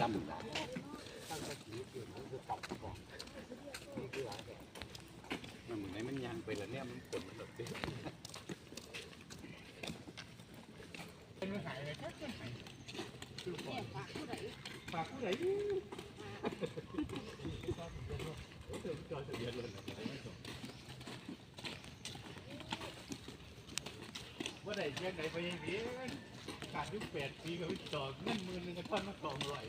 จำได้มันเหมือนไอ้มันยางไปแล้วเนี่ยมันกดมันหลบไปฝากผู้ใดว่าได้ยังไงไปยังไง ขาดยุคแปดปีก็ต่อเงินมื่นหนึ่งก็ท่อนมาสองร้อย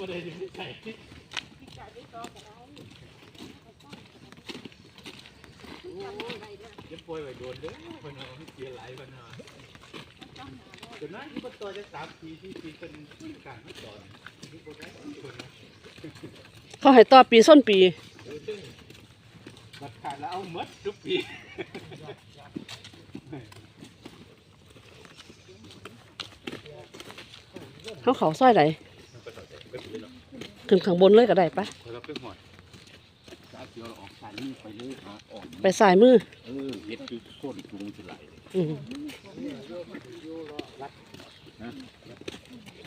ว่าได้ยังไงจะป่วยไปโดนเด้อพนเอาเสียหลายพนอเอาจนนั้นที่มันต่อจะสามปีที่ปีเป็นผู้การมาต่อที่คนได้คนนะเขาให้ต่อปีส้นปี บัดขาดแล้วเอาหมดทุกปีเขาเขาซอยไหนไปต่อใจไปเลยหรอกขึ้นข้างบนเลยก็ได้ปะเราไปหอดสาเดียวเราออกสายนี่ไปเลยหาออกไปสายมือเออเฮ็ดคือโคตรจุงจุไหลอืม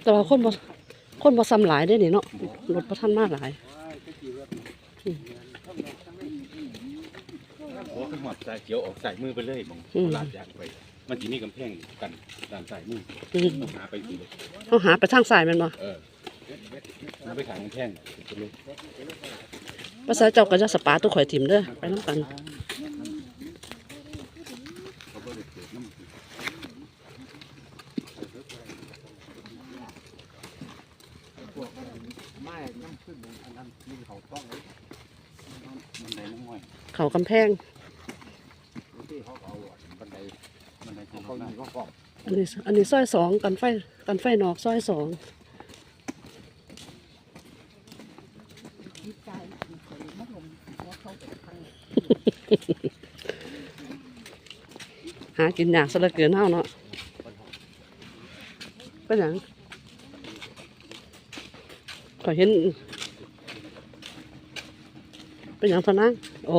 แต่ว่าคนบ่คนบ่ซ้ำหลายได้อนี่เนาะรถประทันมากหลาย โอ้ขึ้น หอดสายเขียวออกสายมือไปเลยมองอืม ลาดยางไป มันจะมีกำแพงกันด้านสายมืออืมต้องหาไปสิเลยเขาหาไปทางสายแมันบ่เออหาไปขายกำแพงไปเลยภาษาเจ้าก็จะสปาตุข่อยถิ่มเด้อไปน้ำกันเขาบ่ได้เกิดน้ำพวกไม้น้ำขึ้นอันนั้นมีเขาต้องเลยมันไดน้ำห้อยเขากำแพง ที่เขาเอาบันไดบันไดของเขานี่ก็ฟ้องอันนี้อันนี้ซอยสองกันไฟกันไฟนอกซอยสองหากินยากซะเหลือเกินเฮาเนาะเป็นหยังก็เห็นเป็นหยังพะนังโอ้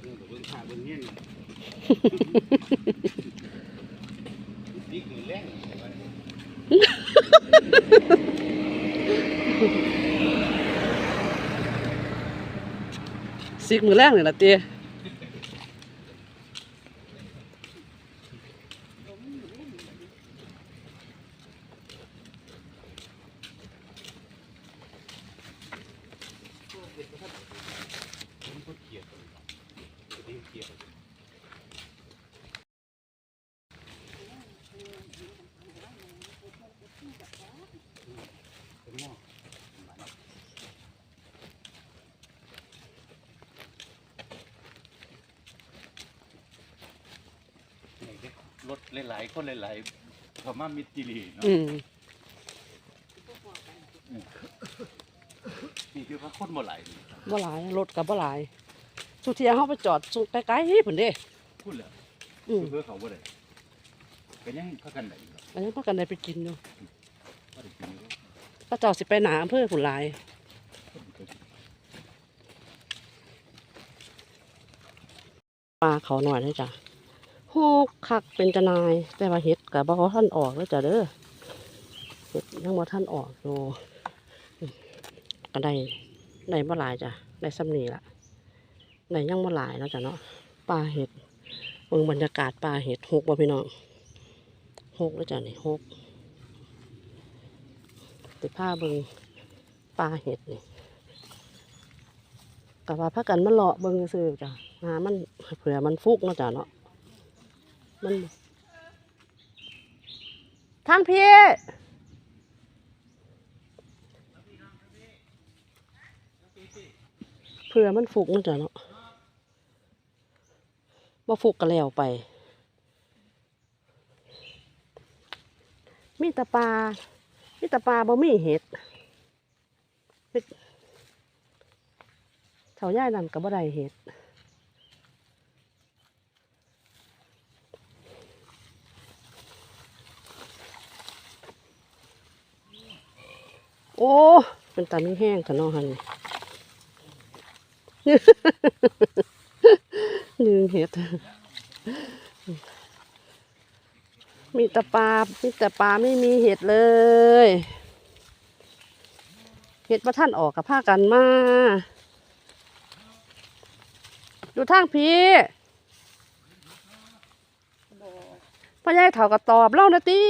เรื่องกับเบื้องขาเบื้องเงี้ย ซิกมือแรกเลยล่ะเตี้ย มันก็เกียดดิ้งเกียด รถ หลายๆคนหลายๆพม่ามิตรจิรีเนาะอืมนี่คือพระคนบ่หลายนี่บ่หลายรถกับบ่หลายสุเทียเฮาไปจอดสุไกลๆพุ่นเด้พูดเลยอืมเพื่อเขาบ่ได้ก็ยังพักกันได้อยู่เนาะอันนี้พากันได้ไปกินอยู่บ่ได้กินอยู่พระเจ้าสิไปหนาอำเภอพุ่นหลายปลาเขาหน่อยเลยจ้ะ โหกคักเป็นจนาย แต่ว่าเห็ดกับบ่ท่านออกแล้วจ้ะเด้อเห็ดยังบ่ท่านออกอยู่อืมก็ได้ได้บ่หลายจ้ะได้ซ้ำนีละได้ยังบ่หลายเนาะจ้ะเนาะปลาเห็ดเบิ่งบรรยากาศปลาเห็ดหกบ่พี่น้องหกแล้วจ้ะนี่หกติผ้าเบิ่งปลาเห็ดนี่กับว่าพักกันมันเลาะเบิ่งซื่อจ้ะหามันเผื่อมันฟุกเนาะจ้ะเนาะ มันทางพี่เผื่อมันฟุกเนาะจ้ะเนาะบ่ฟุกก็แล้วไป มีต่ปลามีต่ปลาบ่มีเห็ดเฮ็ดเถาย่ายนั่นก็บ่ได้เห็ด โอ้เป็นตามีแห้งกันเนาะฮันนี่ลืมเห็ด มีแต่ปลา มีแต่ปลาไม่มีเห็ดเลย เห็ดว่าท่านออกกับผ้ากันมา ดูทางพี่พ่อใหญ่เถากระตอบเล่านะตี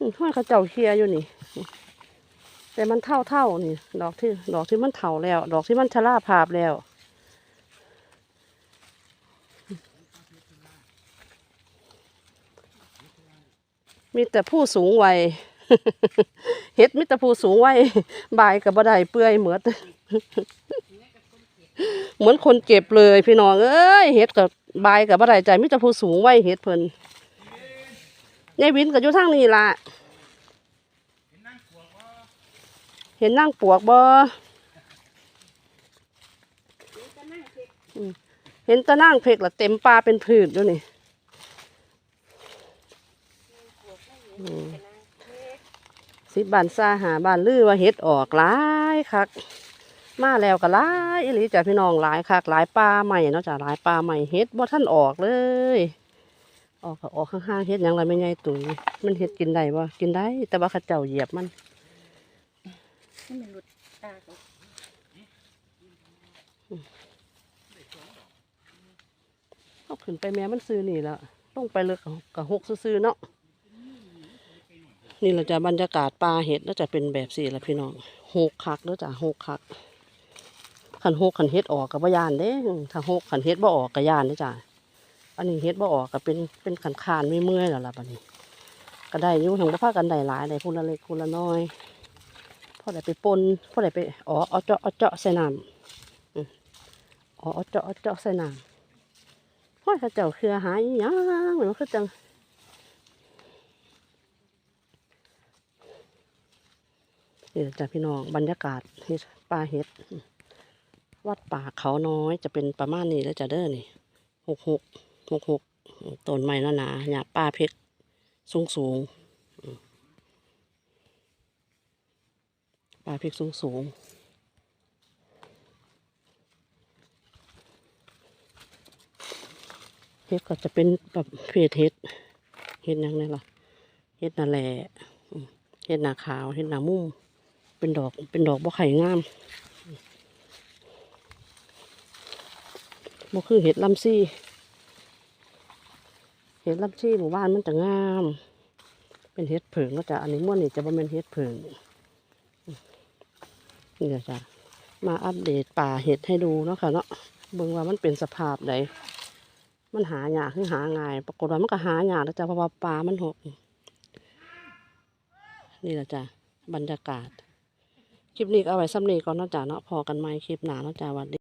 ห้อยเขาเจ้าเคียอยู่นี่ แต่มันเท่าเท่านี่ ดอกที่ดอกที่มันเท่าแล้ว ดอกที่มันชราภาพแล้วมีแต่ผู้สูงวัยเฮ็ดมีแต่ผู้สูงวัยบายกับบ่ได้เปื่อยเหมือดเหมือนคนเจ็บเลยพี่น้องเอ้ยเฮ็ดกับบายกับบ่ได้ใจมีแต่ผู้สูงวัยเฮ็ดเพิ่น ยายวินก็อยู่ทางนี้ล่ะ เห็นนั่งปวกบ่อืมเห็นตะนั่งเพกละเต็มปลาเป็นผืนอยู่นี่สิบบานซาหาบานลือว่าเห็ดออกหลายคัก มาแล้วก็หลายอีหลีจ้ะพี่น้องหลายคักหลายปลาใหม่เนาะจ้ะหลายปลาใหม่เห็ดบ่ท่านออกเลย ออกก็ออกข้างๆเห็ดยังไรไม่ใหญ่ตุ๋ยมันเห็ดกินได้บ่กินได้ แต่ว่าข้าเจ้าเหยียบมันให้มันหลุดตาก่อนเอาขึ้นไปแม่มันซื้อนี่แล้วต้องไปเลือกกับหกซื้อเนาะนี่เราจะบรรยากาศปลาเห็ดแล้วจะเป็นแบบสี่ละพี่น้องหกคักแล้วจ้ะหกคักขันหกขันเห็ดออกกับยานเด้ถ้าหกขันเห็ดบ่ออกกับยานเด้จ้ะ อันนี้เห็ดบ่ออกก็เป็นเป็นขันคานไม่เมื่อยแล้วล่ะบัดนี้ก็ได้ยู่ทางบ่พากันได้หลายได้คนละเล็กคนละน้อยพอได้ไปปนพอได้ไปอ๋อเอาเจาะเอาเจาะใส่น้ำอ๋อเอาเจาะเอาเจาะใส่น้ำห้อเขาเจ้าเครือหายอีหยังเหมือนคือจังนี่จ้ะพี่น้องบรรยากาศเฮ็ดป่าเฮ็ด วัดป่าเขาน้อยจะเป็นประมาณนี้แล้วจะเด้อนี่หกหก หกหกต้นไม้หนาหนาๆหญ้าป่าเพกสูงสูงป่าเพกสูงสูงเฮ็ดก็จะเป็นแบบเพศเฮ็ดเฮ็ดยังไงล่ะเฮ็ดนาแหล่เฮ็ดนาขาวเฮ็ดนามุ่มเป็นดอกเป็นดอกบ่ไข่งามบ่คือเฮ็ดลำซี่ เฮ็ดลำซี่หมู่บ้านมันจะงาม เป็นเฮ็ดเผิงก็จะอันนี้ม่วนนี่จะบ่แม่นเฮ็ดเผิงอืมนี่แหละจ้ะมาอัปเดตป่าเห็ดให้ดูเนาะค่ะเนาะเบิ่งว่ามันเป็นสภาพใดมันหาหยาคือหาง่าย ปรากฏว่ามันก็หาหยาแล้วจ้ะเพราะว่าปลามันหก นี่แหละจ้ะบรรยากาศ คลิปนี้เอาไว้ซ้ำนี้ก่อนเนาะจ้ะเนาะพอกันไหมคลิปหนาเนาะจ้ะวันดี